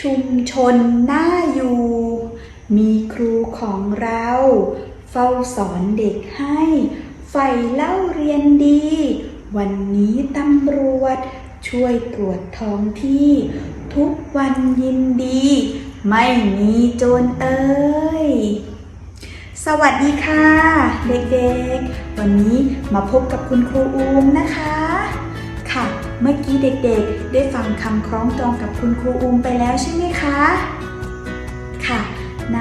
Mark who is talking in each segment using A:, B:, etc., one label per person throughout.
A: ชุมชนน่าอยู่ มีครูของเรา เฝ้าสอนเด็กให้ใฝ่เล่าเรียนดี วันนี้ตำรวจ ช่วยตรวจท้องที่ ทุกวันยินดี ไม่มีโจรเอ้ย สวัสดีค่ะ เด็กๆ วันนี้มาพบกับคุณครูอูมนะคะ ค่ะ เมื่อกี้เด็กๆ ได้ฟังคำคล้องจองกับคุณครูอูมไปแล้วใช่ไหมคะ ค่ะไหน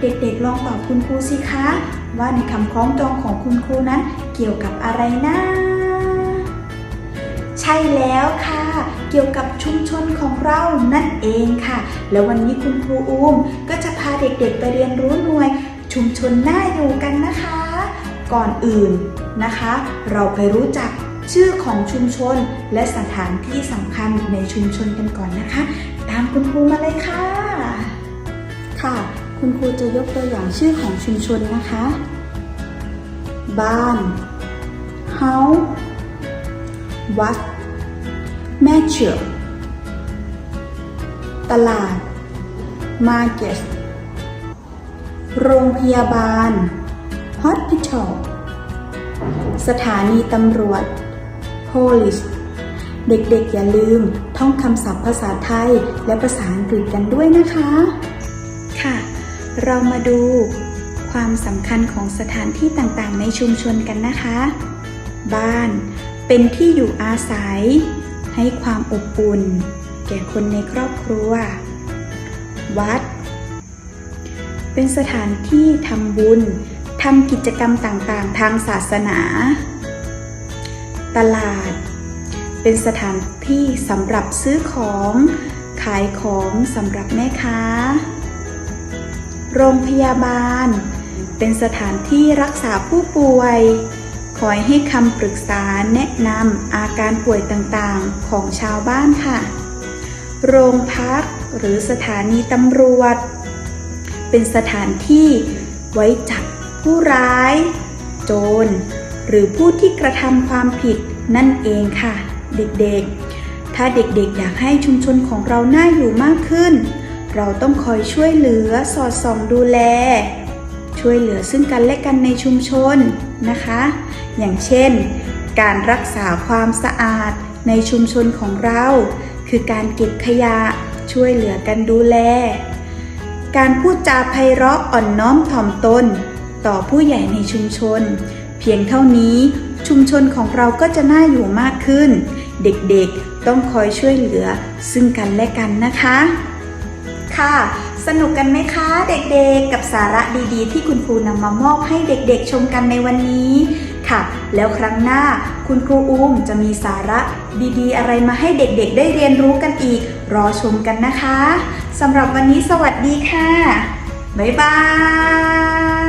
A: เด็กๆลองตอบคุณครูสิคะ ว่าในคำคล้องจองของคุณครูนั้นเกี่ยวกับอะไรนะใช่แล้วค่ะ เกี่ยวกับชุมชนของเรานั่นเองค่ะ แล้ววันนี้คุณครูอูมก็จะพาเด็กๆไปเรียนรู้หน่วย ชุมชนน่าอยู่กันนะคะ ก่อนอื่นนะคะ เราไปรู้จักชื่อของชุมชนและสถานที่สำคัญในชุมชนกันก่อนนะคะ ตามคุณครูมาเลยค่ะ ค่ะ คุณครูจะยกตัวอย่างชื่อของชุมชนนะคะ บ้าน house วัด แม่เชือตลาด market โรงพยาบาล hospital สถานีตำรวจ police เด็กๆ อย่าลืมท่องคำศัพท์ภาษาไทยและภาษาอังกฤษกันด้วยนะคะ ค่ะ เรามาดูความสำคัญของสถานที่ต่างๆ ในชุมชนกันนะคะ บ้านเป็นที่อยู่อาศัย ให้ความอบอุ่น แก่คนในครอบครัว วัด เป็นสถานที่ทำบุญทำกิจกรรมต่างๆ ทางศาสนา ตลาด เป็นสถานที่สำหรับซื้อของ ขายของสำหรับแม่ค้า โรงพยาบาล เป็นสถานที่รักษาผู้ป่วย คอยให้คำปรึกษาแนะนำอาการป่วยต่างๆของชาวบ้านค่ะ โรงพักหรือสถานีตำรวจ เป็นสถานที่ไว้จับผู้ร้าย โจร หรือผู้ที่กระทำความผิดนั่นเองค่ะ เด็กๆ ถ้าเด็กๆ อยากให้ชุมชนของเราน่าอยู่มากขึ้น เราต้องคอยช่วยเหลือสอดส่องดูแล ช่วยเหลือซึ่งกันและกันในชุมชนนะคะ อย่างเช่น การรักษาความสะอาดในชุมชนของเรา คือการเก็บขยะช่วยเหลือกันดูแล การพูดจาไพเราะอ่อนน้อมถ่อมตน ต่อผู้ใหญ่ในชุมชน เพียงเท่านี้ชุมชนของเราก็จะน่าอยู่มากขึ้น เด็กๆต้องคอยช่วยเหลือซึ่งกันและกันนะคะ ค่ะ สนุกกันไหมคะ เด็กๆ กับสาระดีๆ ที่คุณครูนำมามอบให้เด็กๆชมกันในวันนี้ ค่ะ แล้วครั้งหน้าคุณครูอุ้มจะมีสาระดีๆ อะไรมาให้เด็กๆ ได้เรียนรู้กันอีก รอชมกันนะคะสำหรับวันนี้สวัสดีค่ะ บ๊ายบาย